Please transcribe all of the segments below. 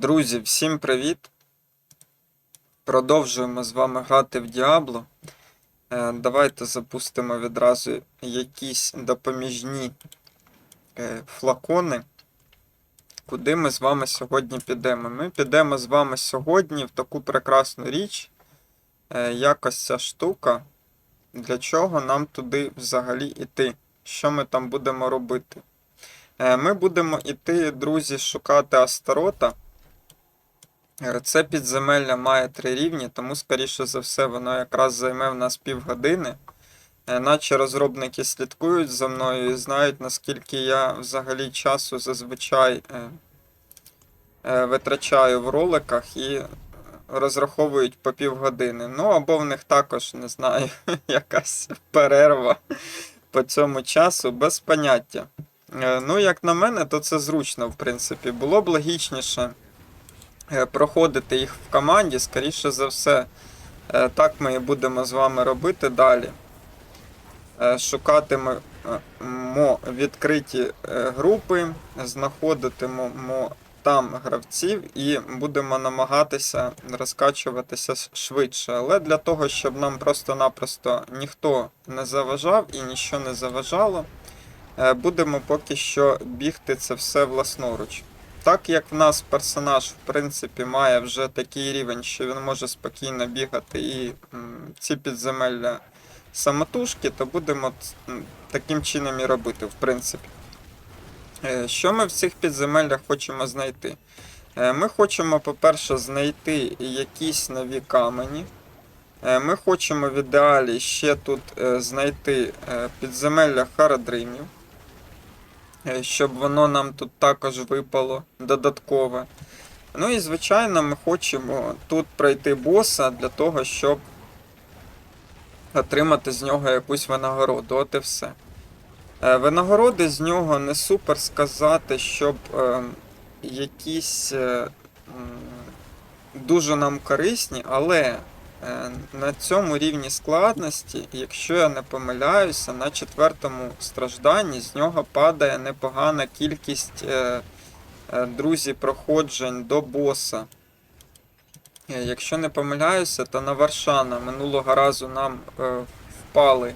Друзі, всім привіт! Продовжуємо з вами грати в Діабло. Е, Давайте запустимо відразу якісь допоміжні е, флакони. Куди ми з вами сьогодні підемо? Ми підемо з вами сьогодні в таку прекрасну річ, е, якось ця штука. Для чого нам туди взагалі йти? Що ми там будемо робити? Ми будемо йти, друзі, шукати Астарота. Це підземелля має три рівні, тому, скоріше за все, воно якраз займе в нас півгодини. Е, Наче розробники слідкують за мною і знають, наскільки я взагалі часу зазвичай е, е, витрачаю в роликах і розраховують по півгодини. Ну, або в них також, не знаю, якась перерва по цьому часу, без поняття. Ну, як на мене, то це зручно, в принципі. Було б логічніше проходити їх в команді, скоріше за все. Е, Так ми і будемо з вами робити далі. Е, Шукатимо мо відкриті е, групи, знаходитимемо там гравців і будемо намагатися розкачуватися швидше. Але для того, щоб нам просто-напросто ніхто не заважав і нічого не заважало, е, будемо поки що бігти це все власноруч. Так як в нас персонаж, в принципі, має вже такий рівень, що він може спокійно бігати і ці підземелля самотужки, то будемо таким чином і робити, в принципі. Е, Що ми в цих підземеллях хочемо знайти? Е, Ми хочемо, по-перше, знайти якісь нові камені. Е, Ми хочемо в ідеалі ще тут знайти підземелля харадримів, щоб воно нам тут також випало додаткове. Ну і звичайно, ми хочемо тут пройти боса для того, щоб отримати з нього якусь винагороду. От і все. Е, Винагороди з нього не супер сказати, щоб е, якісь е, дуже нам корисні, але е, на цьому рівні складності, якщо я не помиляюся, на четвертому стражданні з нього падає непогана кількість е, е, друзі проходжень до боса. Е, Якщо не помиляюся, то на Варшана минулого разу нам е, впали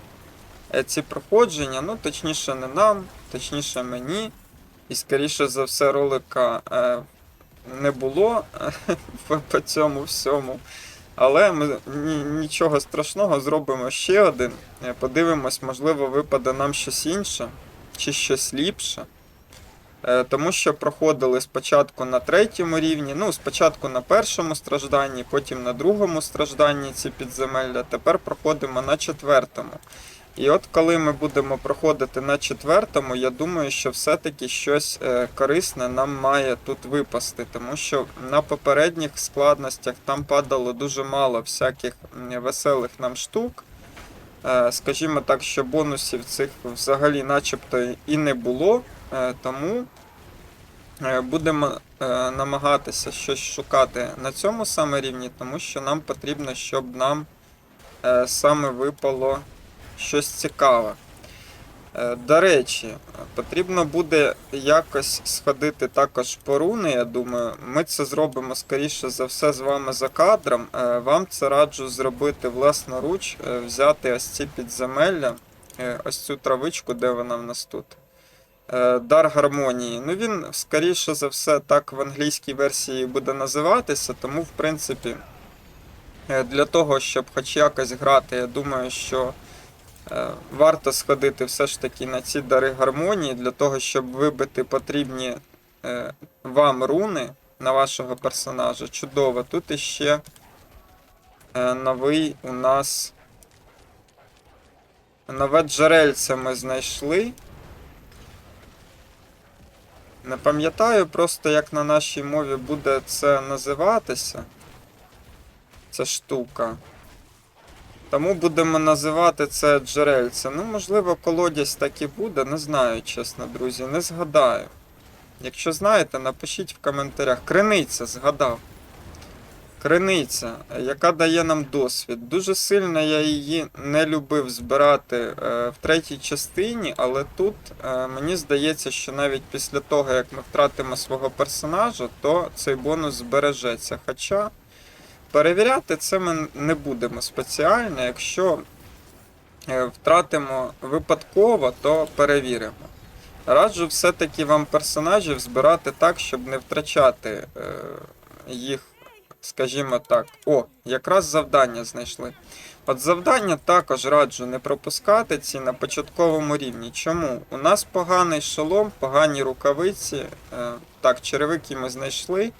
е, ці проходження, ну точніше не нам, точніше мені. І скоріше за все ролика е, не було е, по цьому всьому. Але ми ні, нічого страшного зробимо ще один. Е, Подивимось, можливо, випаде нам щось інше чи щось ліпше. Е, Тому що проходили спочатку на третьому рівні, ну, спочатку на першому стражданні, потім на другому стражданні ці підземелля, тепер проходимо на четвертому. І от коли ми будемо проходити на четвертому, я думаю, що все-таки щось е, корисне нам має тут випасти, тому що на попередніх складностях там падало дуже мало всяких веселих нам штук. Е, Скажімо так, що бонусів цих взагалі начебто і не було, е, тому будемо намагатися щось шукати на цьому саме рівні, тому що нам потрібно, щоб нам саме випало щось цікаве. Е, До речі, потрібно буде якось сходити також по руни, я думаю. Ми це зробимо скоріше за все з вами за кадром. Е, Вам це раджу зробити власноруч, е, взяти ось ці підземелля, ось цю травичку, де вона в нас тут. Дар гармонії. Ну він, скоріше за все, так в англійській версії буде називатися, тому, в принципі, для того, щоб хоч якось грати, я думаю, що варто сходити все ж таки на ці дари гармонії, для того, щоб вибити потрібні е, вам руни на вашого персонажа. Чудово. Тут іще е, новий у нас. Нове джерельце ми знайшли. Не пам'ятаю просто, як на нашій мові буде це називатися. Ця штука. Тому будемо називати це джерельце. Ну, можливо, колодязь так і буде, не знаю, чесно, друзі, не згадаю. Якщо знаєте, напишіть в коментарях. Криниця, згадав. Криниця, яка дає нам досвід. Дуже сильно я її не любив збирати е, в третій частині, але тут е, мені здається, що навіть після того, як ми втратимо свого персонажа, то цей бонус збережеться. Хоча перевіряти це ми не будемо спеціально. Якщо е, втратимо випадково, то перевіримо. Раджу все-таки вам персонажів збирати так, щоб не втрачати е, їх, скажімо так. О, якраз завдання знайшли. От завдання також раджу не пропускати ці на початковому рівні. Чому? У нас поганий шолом, погані рукавиці. Е, так, черевики ми знайшли.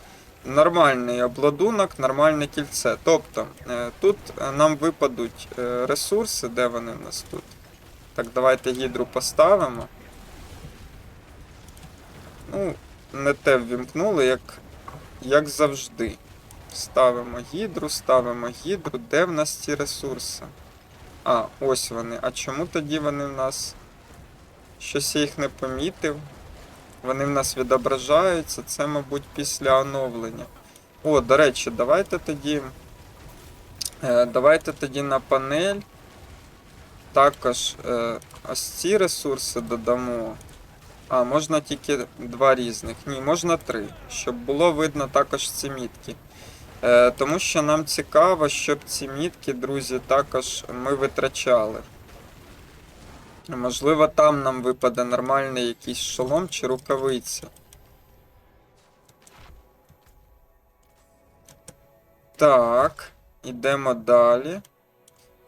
Нормальний обладунок, нормальне кільце. Тобто, е, тут е, нам випадуть е, ресурси, де вони в нас тут. Так, давайте гідру поставимо. Ну, не те ввімкнули, як, як завжди. Ставимо гідру, ставимо гідру. Де в нас ці ресурси? А, ось вони. А чому тоді вони в нас. Щось я їх не помітив. Вони в нас відображаються. Це, мабуть, після оновлення. О, до речі, давайте тоді. Е, давайте тоді на панель. Також е, ось ці ресурси додамо. А, можна тільки два різних. Ні, можна три. Щоб було видно також ці мітки. Е, тому що нам цікаво, щоб ці мітки, друзі, також ми витрачали. Можливо, там нам випаде нормальний якийсь шолом чи рукавиця. Так, ідемо далі.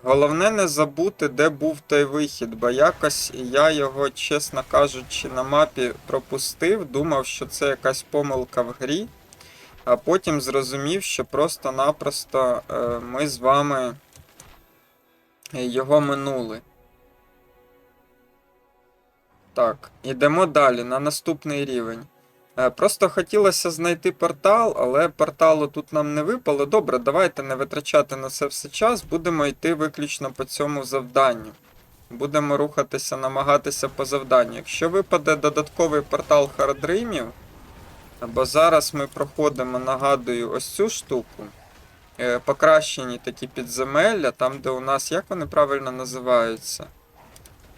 Головне не забути, де був той вихід, бо якось я його, чесно кажучи, на мапі пропустив, думав, що це якась помилка в грі, а потім зрозумів, що просто-напросто е, ми з вами його минули. Так, ідемо далі на наступний рівень. Е, Просто хотілося знайти портал, але порталу тут нам не випало. Добре, давайте не витрачати на це все час, будемо йти виключно по цьому завданню. Будемо рухатися, намагатися по завданню. Якщо випаде додатковий портал Хардримів, бо зараз ми проходимо, нагадую, ось цю штуку. е, Покращені такі підземелля, там, де у нас, як вони правильно називаються?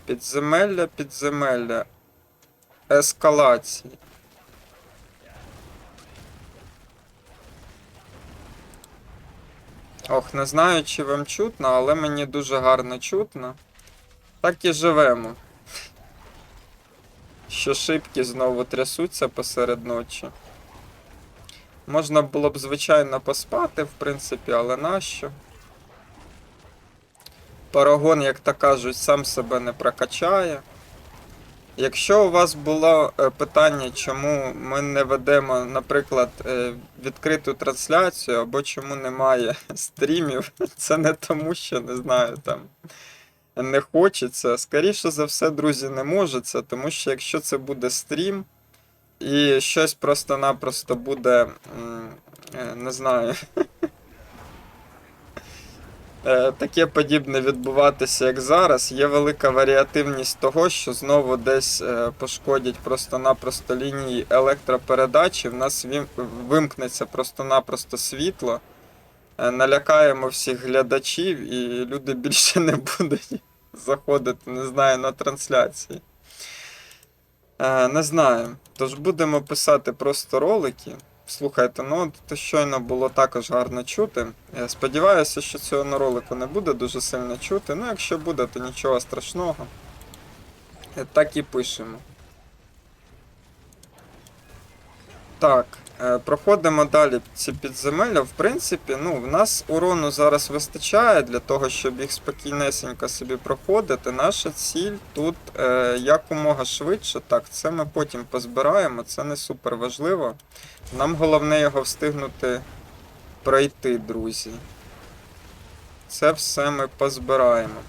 Підземелля, підземелля. Ескалації. Ох, не знаю, чи вам чутно, але мені дуже гарно чутно. Так і живемо. Що шибки знову трясуться посеред ночі. Можна було б, звичайно, поспати, в принципі, але нащо? Парагон, як то кажуть, сам себе не прокачає. Якщо у вас було е, питання, чому ми не ведемо, наприклад, е, відкриту трансляцію, або чому немає стрімів, це не тому, що не знаю там. Не хочеться. Скоріше за все, друзі, не може це, тому що якщо це буде стрім, і щось просто-напросто буде, е, не знаю, таке подібне відбуватися, як зараз, є велика варіативність того, що знову десь е, пошкодять просто-напросто лінії електропередачі, в нас вимкнеться просто-напросто світло, е, налякаємо всіх глядачів, і люди більше не будуть заходити, не знаю, на трансляції. Е, Не знаю. Тож будемо писати просто ролики. Слухайте, ну то щойно було також гарно чути. Я сподіваюся, що цього на ролику не буде дуже сильно чути. Ну, якщо буде, то нічого страшного. Е, Так і пишемо. Так, проходимо далі ці підземелля. В принципі, ну, в нас урону зараз вистачає для того, щоб їх спокійнесенько собі проходити. Наша ціль тут е, якомога швидше. Так, це ми потім позбираємо, це не супер важливо. Нам головне його встигнути пройти, друзі. Це все ми позбираємо.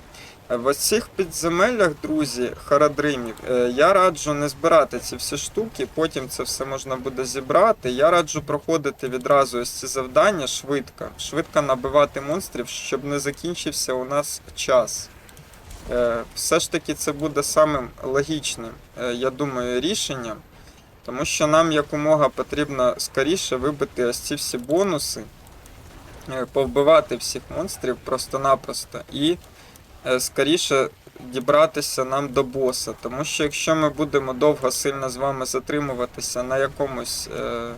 В оцих підземеллях, друзі, харадримів, е, я раджу не збирати ці всі штуки, потім це все можна буде зібрати. Я раджу проходити відразу ось ці завдання швидко, швидко набивати монстрів, щоб не закінчився у нас час. Е, Все ж таки це буде самим логічним, е, я думаю, рішенням. Тому що нам якомога потрібно скоріше вибити ось ці всі бонуси. повбивати всіх монстрів просто-напросто і скоріше дібратися нам до боса. Тому що якщо ми будемо довго сильно з вами затримуватися на якомусь е,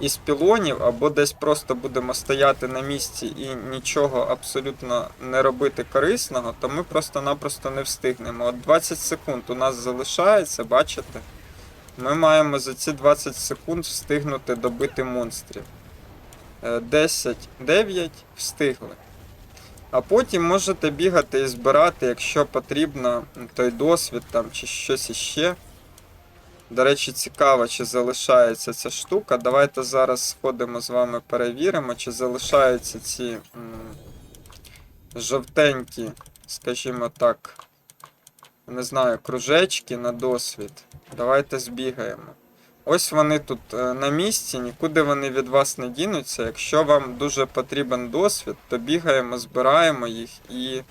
із пілонів, або десь просто будемо стояти на місці і нічого абсолютно не робити корисного, то ми просто-напросто не встигнемо. От 20 секунд у нас залишається, бачите? Ми маємо за ці 20 секунд встигнути добити монстрів. Е, 10, 9 встигли. А потім можете бігати і збирати, якщо потрібно, той досвід там чи щось іще. До речі, цікаво, чи залишається ця штука. Давайте зараз сходимо з вами перевіримо, чи залишаються ці м, жовтенькі, скажімо так, не знаю, кружечки на досвід. Давайте збігаємо. Ось вони тут е, на місці, нікуди вони від вас не дінуться. Якщо вам дуже потрібен досвід, то бігаємо, збираємо їх і,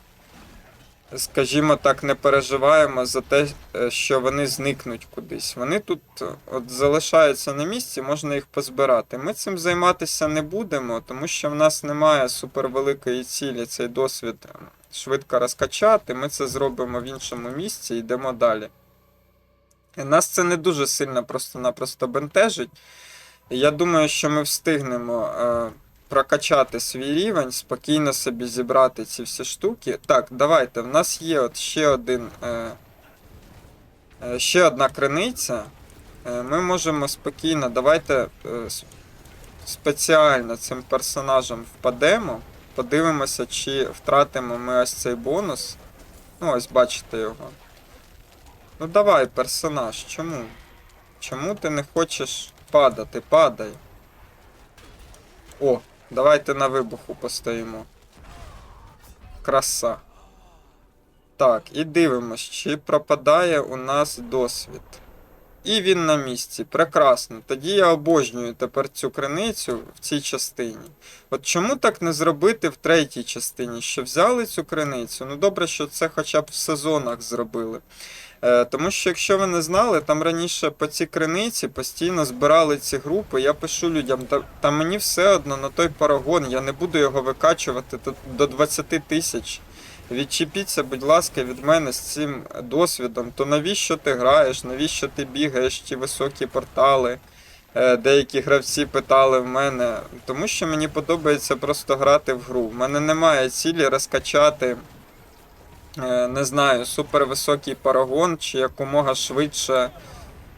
скажімо так, не переживаємо за те, е, що вони зникнуть кудись. Вони тут е, от залишаються на місці, можна їх позбирати. Ми цим займатися не будемо, тому що в нас немає супервеликої цілі цей досвід е, швидко розкачати. Ми це зробимо в іншому місці і йдемо далі. Нас це не дуже сильно просто-напросто бентежить. Я думаю, що ми встигнемо е, прокачати свій рівень, спокійно собі зібрати ці всі штуки. Так, давайте. В нас є от ще один. Е, е, ще одна криниця. Ми можемо спокійно. Давайте спеціально цим персонажем впадемо. Подивимося, чи втратимо ми ось цей бонус. Ну, ось бачите його. Ну давай, персонаж, чому? Чому ти не хочеш падати? Падай. О, давайте на вибуху постоїмо. Краса. Так, і дивимось, чи пропадає у нас досвід. І він на місці. Прекрасно. Тоді я обожнюю тепер цю криницю в цій частині. От чому так не зробити в третій частині? Що взяли цю криницю? Ну добре, що це хоча б в сезонах зробили. Е, Тому що, якщо ви не знали, там раніше по цій криниці постійно збирали ці групи. Я пишу людям, та, та мені все одно на той парагон, я не буду його викачувати до- до 20 тисяч. Відчепіться, будь ласка, від мене з цим досвідом. То навіщо ти граєш, навіщо ти бігаєш ті високі портали? Е, Деякі гравці питали в мене, тому що мені подобається просто грати в гру. В мене немає цілі розкачати не знаю, супервисокий парагон, чи якомога швидше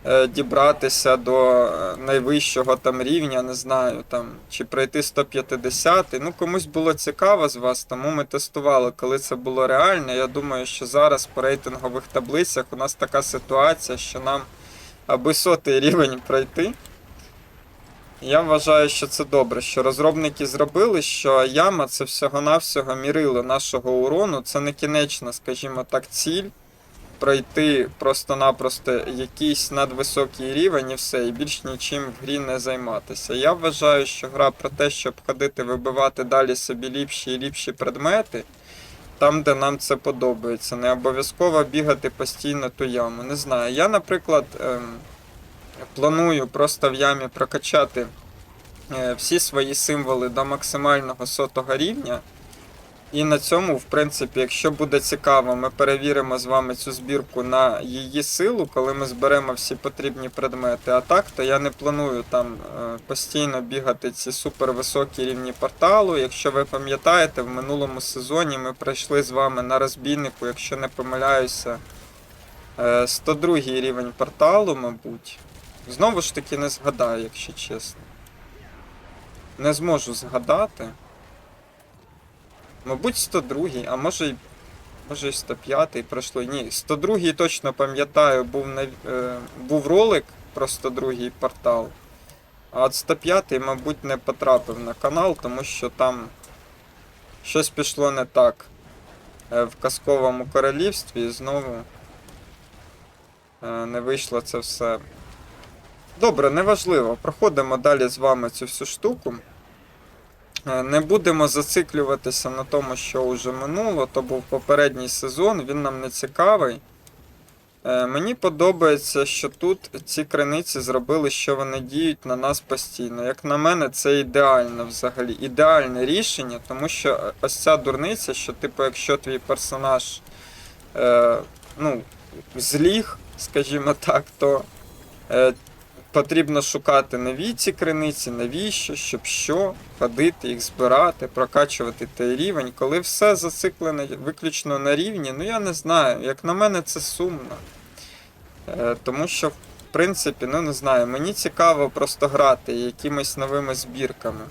е, дібратися до е, найвищого там рівня, не знаю, там, чи пройти 150. Ну, комусь було цікаво з вас, тому ми тестували, коли це було реально. Я думаю, що зараз по рейтингових таблицях у нас така ситуація, що нам аби сотий рівень пройти. Я вважаю, що це добре, що розробники зробили, що яма це всього-навсього мірило нашого урону. Це не кінечна, скажімо так, ціль. Пройти просто-напросто якийсь надвисокий рівень і все, і більш нічим в грі не займатися. Я вважаю, що гра про те, щоб ходити, вибивати далі собі ліпші і ліпші предмети, там, де нам це подобається. Не обов'язково бігати постійно ту яму. Не знаю. Я, наприклад. Ем... Планую просто в ямі прокачати е, всі свої символи до максимального сотого рівня. І на цьому, в принципі, якщо буде цікаво, ми перевіримо з вами цю збірку на її силу, коли ми зберемо всі потрібні предмети. А так, то я не планую там е, постійно бігати ці супервисокі рівні порталу. Якщо ви пам'ятаєте, в минулому сезоні ми пройшли з вами на розбійнику, якщо не помиляюся, е, 102 рівень порталу, мабуть. Знову ж таки не згадаю, якщо чесно. Не зможу згадати. Мабуть, 102, а може й. Може і 105 пройшло. Ні, 102 точно пам'ятаю, був на, е, був ролик про 102 портал. А от 105, мабуть, не потрапив на канал, тому що там щось пішло не так е, в казковому королівстві і знову е, не вийшло це все. Добре, неважливо. Проходимо далі з вами цю всю штуку. Е, Не будемо зациклюватися на тому, що вже минуло. То був попередній сезон, він нам не цікавий. Е, Мені подобається, що тут ці криниці зробили, що вони діють на нас постійно. Як на мене, це ідеально взагалі. Ідеальне рішення, тому що е, ось ця дурниця, що, типу, якщо твій персонаж е, ну, зліг, скажімо так, то е, потрібно шукати нові ці криниці, навіщо, щоб що, ходити, їх збирати, прокачувати той рівень. Коли все зациклене виключно на рівні, ну я не знаю. Як на мене, це сумно. Е, тому що, в принципі, ну не знаю, мені цікаво просто грати якимись новими збірками.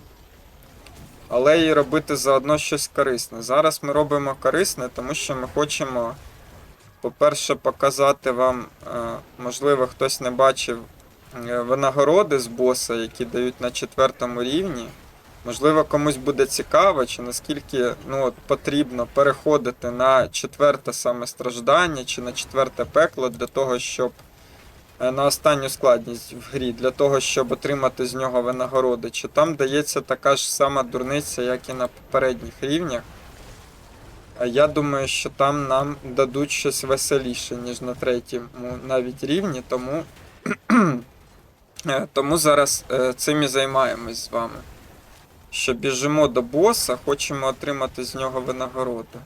Але і робити заодно щось корисне. Зараз ми робимо корисне, тому що ми хочемо, по-перше, показати вам, е, можливо, хтось не бачив винагороди з боса, які дають на четвертому рівні. Можливо, комусь буде цікаво, чи наскільки ну, от, потрібно переходити на четверте саме страждання, чи на четверте пекло для того, щоб е, на останню складність в грі, для того, щоб отримати з нього винагороди. Чи там дається така ж сама дурниця, як і на попередніх рівнях. Я думаю, що там нам дадуть щось веселіше, ніж на третьому навіть рівні, тому, е, тому зараз е, цим і займаємось з вами що біжимо до боса, хочемо отримати з нього винагороду.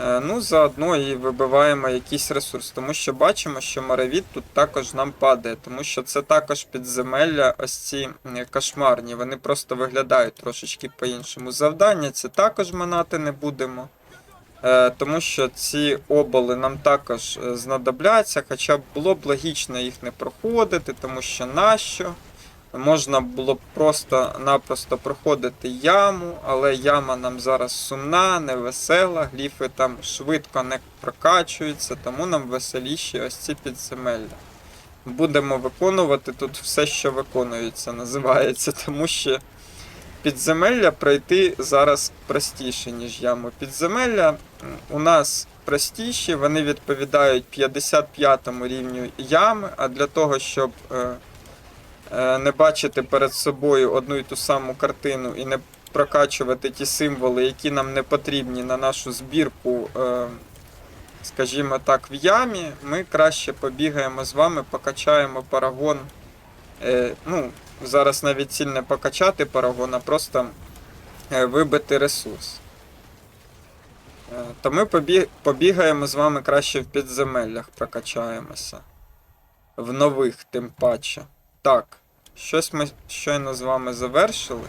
Е, ну, заодно і вибиваємо якийсь ресурс, тому що бачимо, що Маравіт тут також нам падає, тому що це також підземелля, ось ці е, кошмарні, вони просто виглядають трошечки по-іншому. Завдання це також минати не будемо. Е, тому що ці оболи нам також е, знадобляться, хоча було б логічно їх не проходити, тому що нащо? Можна було б просто-напросто проходити яму, але яма нам зараз сумна, невесела, гліфи там швидко не прокачуються, тому нам веселіші ось ці підземелля. Будемо виконувати тут все, що виконується, називається, тому що підземелля пройти зараз простіше, ніж яму. Підземелля у нас простіші, вони відповідають 55 рівню ями, а для того, щоб. е, е, не бачити перед собою одну і ту саму картину і не прокачувати ті символи, які нам не потрібні на нашу збірку, е, скажімо так, в ямі, ми краще побігаємо з вами, покачаємо парагон. Ну, зараз навіть ціль не покачати парагон, а просто е, вибити ресурс. Е, То ми побі- побігаємо з вами краще в підземеллях, прокачаємося. В нових, тим паче. Так, щось ми щойно з вами завершили.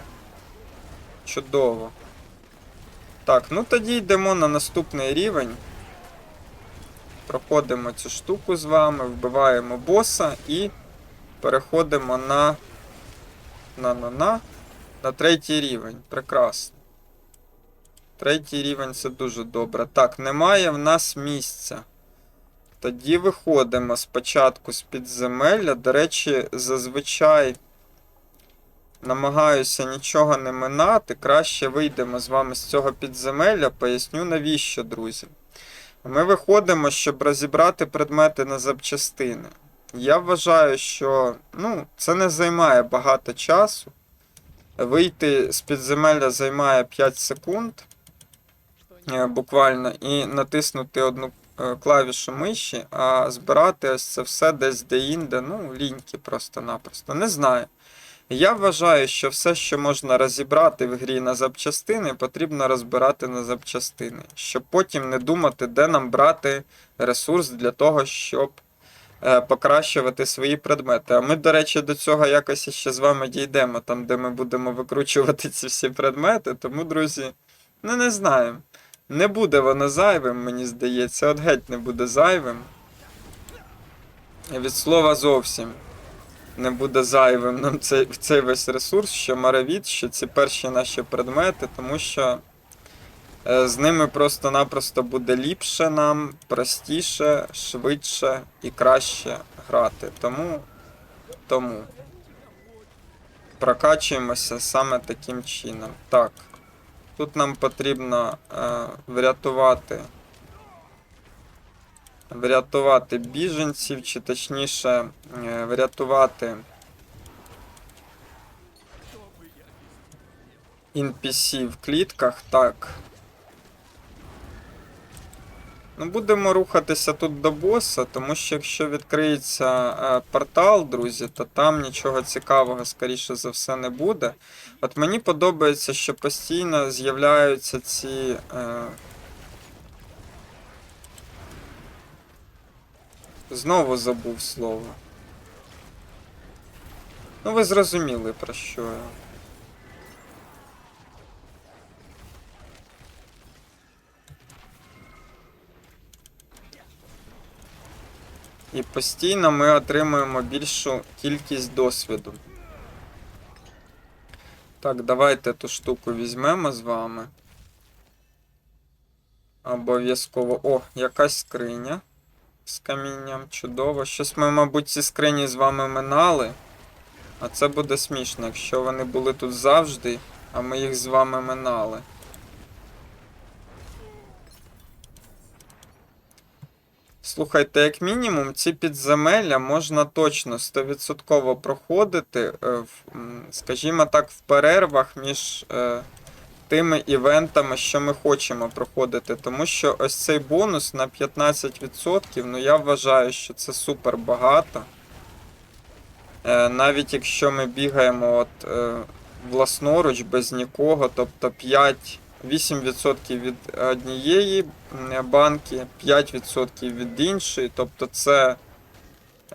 Чудово. Так, ну тоді йдемо на наступний рівень. Проходимо цю штуку з вами, вбиваємо боса і переходимо на. На на на. На третій рівень. Прекрасно. Третій рівень це дуже добре. Так, немає в нас місця. Тоді виходимо спочатку з підземелля. До речі, зазвичай намагаюся нічого не минати. Краще вийдемо з вами з цього підземелля. Поясню навіщо, друзі. Ми виходимо, щоб розібрати предмети на запчастини. Я вважаю, що ну, це не займає багато часу. Вийти з підземелля займає 5 секунд. е, Буквально, і натиснути одну е, клавішу миші, а збирати ось це все десь де-інде, ну, ліньки просто-напросто. Не знаю. Я вважаю, що все, що можна розібрати в грі на запчастини, потрібно розбирати на запчастини, щоб потім не думати, де нам брати ресурс для того, щоб покращувати свої предмети. А ми, до речі, до цього якось ще з вами дійдемо, там, де ми будемо викручувати ці всі предмети. Тому, друзі, ну не знаю. Не буде воно зайвим, мені здається. От геть не буде зайвим. Від слова зовсім не буде зайвим нам цей, цей весь ресурс, що Маравіт, що ці перші наші предмети, тому що е, з ними просто-напросто буде ліпше нам, простіше, швидше і краще грати. Тому, тому прокачуємося саме таким чином. Так. Тут нам потрібно е, врятувати. Врятувати біженців, чи точніше е, врятувати NPC в клітках. Так. Ну, будемо рухатися тут до боса, тому що якщо відкриється е, портал, друзі, то там нічого цікавого, скоріше за все, не буде. От мені подобається, що постійно з'являються ці. Е... Знову забув слово. Ну, ви зрозуміли про що я. І постійно ми отримуємо більшу кількість досвіду. Так, давайте ту штуку візьмемо з вами. Обов'язково. О, якась скриня з камінням. Чудово. Щось ми, мабуть, ці скрині з вами минали. А це буде смішно, якщо вони були тут завжди, а ми їх з вами минали. Слухайте, як мінімум, ці підземелля можна точно 100% проходити, е, скажімо так, в перервах між е, тими івентами, що ми хочемо проходити. Тому що ось цей бонус на 15%, ну я вважаю, що це супер багато. Е, навіть якщо ми бігаємо от, власноруч без нікого, тобто 5. 8% від однієї банки, 5% від іншої, тобто це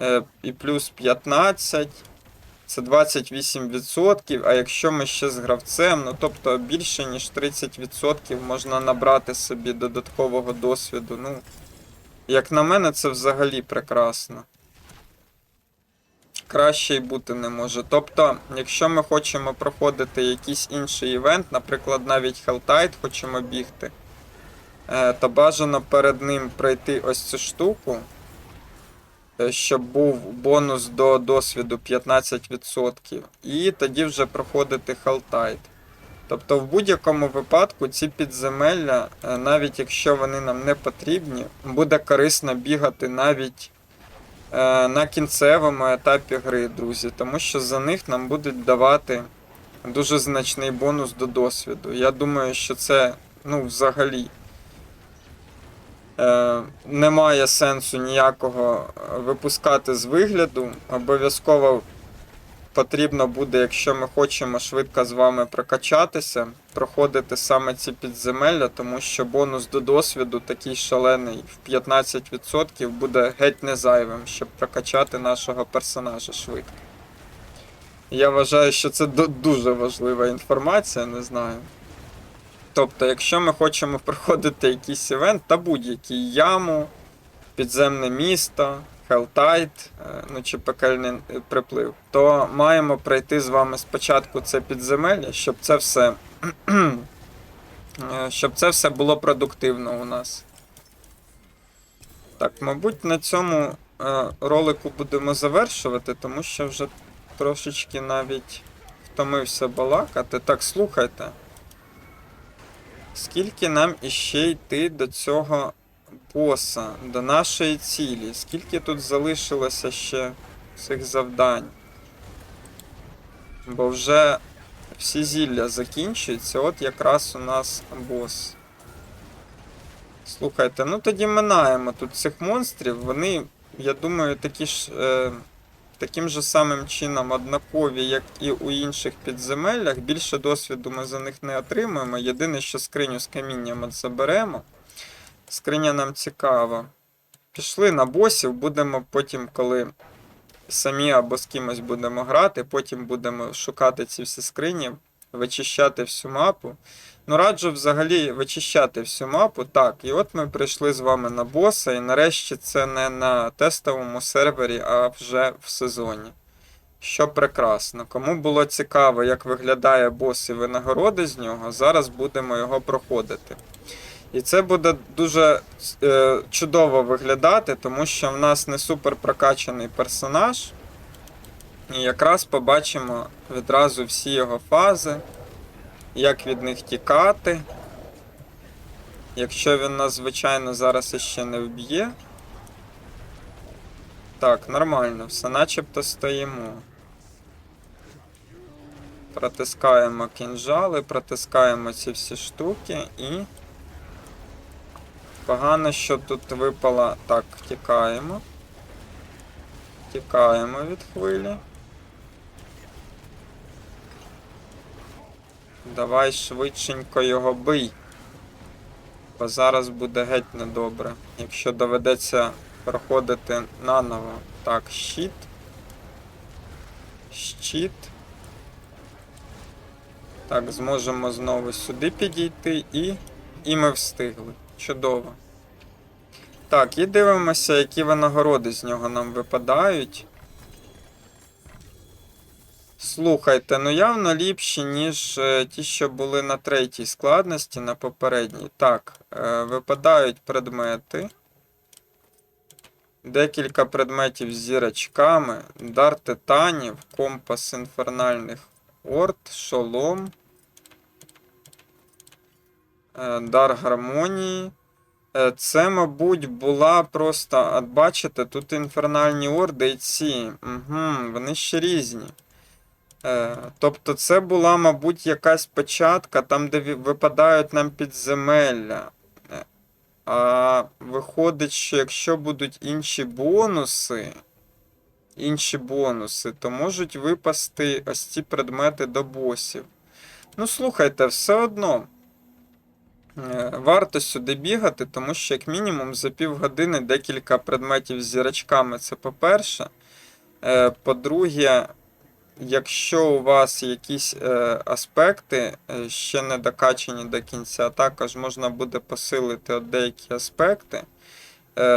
е, і плюс 15, це 28%, а якщо ми ще з гравцем, ну тобто більше ніж 30% можна набрати собі додаткового досвіду. Ну, як на мене, це взагалі прекрасно. Краще й бути не може. Тобто, якщо ми хочемо проходити якийсь інший івент, наприклад, навіть Helltide хочемо бігти, е, то бажано перед ним пройти ось цю штуку, е, щоб був бонус до досвіду 15%, і тоді вже проходити Helltide. Тобто, в будь-якому випадку ці підземелля, е, навіть якщо вони нам не потрібні, буде корисно бігати навіть на кінцевому етапі гри, друзі, тому що за них нам будуть давати дуже значний бонус до досвіду. Я думаю, що це ну, взагалі е, немає сенсу ніякого випускати з вигляду. Обов'язково потрібно буде, якщо ми хочемо швидко з вами прокачатися, проходити саме ці підземелля, тому що бонус до досвіду такий шалений в 15% буде геть не зайвим, щоб прокачати нашого персонажа швидко. Я вважаю, що це дуже важлива інформація, не знаю. Тобто, якщо ми хочемо проходити якийсь івент та будь-який яму, підземне місто, Е, ну чи пекельний е, приплив, то маємо пройти з вами спочатку це підземелля, щоб це все. е, щоб це все було продуктивно у нас. Так, мабуть, на цьому е, ролику будемо завершувати, тому що вже трошечки навіть втомився балакати. Так, слухайте. Скільки нам іще йти до цього боса, до нашої цілі? Скільки тут залишилося ще цих завдань? Бо вже всі зілля закінчуються, от якраз у нас бос. Слухайте, ну тоді минаємо тут цих монстрів. Вони, я думаю, такі ж. Е, таким же самим чином однакові, як і у інших підземеллях. Більше досвіду ми за них не отримуємо. Єдине, що скриню з камінням заберемо. Скриня нам цікава. Пішли на босів, будемо потім, коли самі або з кимось будемо грати, потім будемо шукати ці всі скрині, вичищати всю мапу. Ну, раджу взагалі вичищати всю мапу. Так, і от ми прийшли з вами на боса, і нарешті це не на тестовому сервері, а вже в сезоні. Що прекрасно. Кому було цікаво, як виглядає бос і винагороди з нього, зараз будемо його проходити. І це буде дуже е, чудово виглядати, тому що в нас не супер прокачаний персонаж. І якраз побачимо відразу всі його фази, як від них тікати. Якщо він нас, звичайно, зараз іще не вб'є. Так, нормально, все начебто стоїмо. Протискаємо кінжали, протискаємо ці всі штуки і. Погано, що тут випала. Так, тікаємо. Тікаємо від хвилі. Давай швидшенько його бий. Бо зараз буде геть недобре. Якщо доведеться проходити наново. Так, щит. Щит. Так, зможемо знову сюди підійти і. І ми встигли. Чудово. Так, і дивимося, які винагороди з нього нам випадають. Слухайте, ну явно ліпші, ніж е, ті, що були на третій складності, на попередній. Так, е, випадають предмети. Декілька предметів з зірочками, дар титанів, компас інфернальних орд, шолом, дар гармонії. Е, Це, мабуть, була просто. От бачите, тут інфернальні орди і ці. Угу, вони ще різні. Е, Тобто, це була, мабуть, якась початка, там, де випадають нам підземелля. Е, А виходить, що якщо будуть інші бонуси, інші бонуси, то можуть випасти ось ці предмети до босів. Ну, слухайте, все одно. Е, Варто сюди бігати, тому що, як мінімум, за півгодини декілька предметів з зірочками це по-перше. Е, По-друге, якщо у вас якісь е, аспекти ще не докачані до кінця, також можна буде посилити деякі аспекти.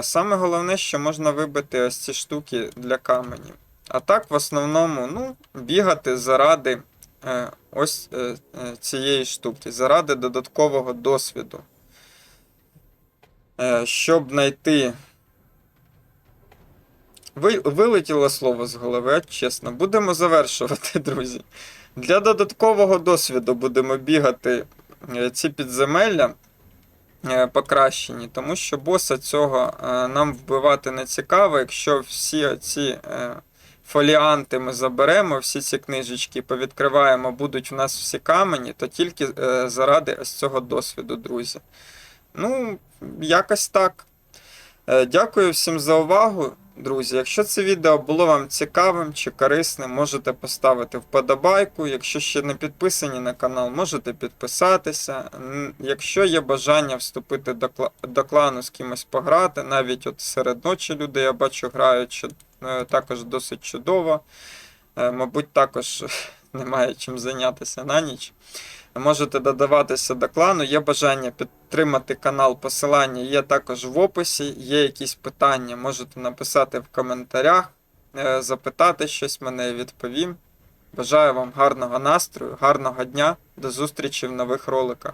Саме головне, що можна вибити ось ці штуки для каменів. А так, в основному, ну, бігати заради ось е, е, цієї штуки, заради додаткового досвіду. Е, Щоб знайти. Вилетіло слово з голови, чесно. Будемо завершувати, друзі. Для додаткового досвіду будемо бігати е, ці підземелля е, покращені, тому що боса цього е, нам вбивати не цікаво, якщо всі ці фоліанти ми заберемо, всі ці книжечки повідкриваємо, будуть у нас всі камені, то тільки е, заради ось цього досвіду, друзі. Ну, якось так. Е, Дякую всім за увагу, друзі. Якщо це відео було вам цікавим чи корисним, можете поставити вподобайку. Якщо ще не підписані на канал, можете підписатися. Якщо є бажання вступити до, клану з кимось пограти, навіть от серед ночі люди, я бачу, грають також досить чудово. Е, Мабуть, також немає чим зайнятися на ніч. Можете додаватися до клану. Є бажання підтримати канал. Посилання є також в описі. Є якісь питання, можете написати в коментарях, е, запитати щось мене відповім. Бажаю вам гарного настрою, гарного дня. До зустрічі в нових роликах.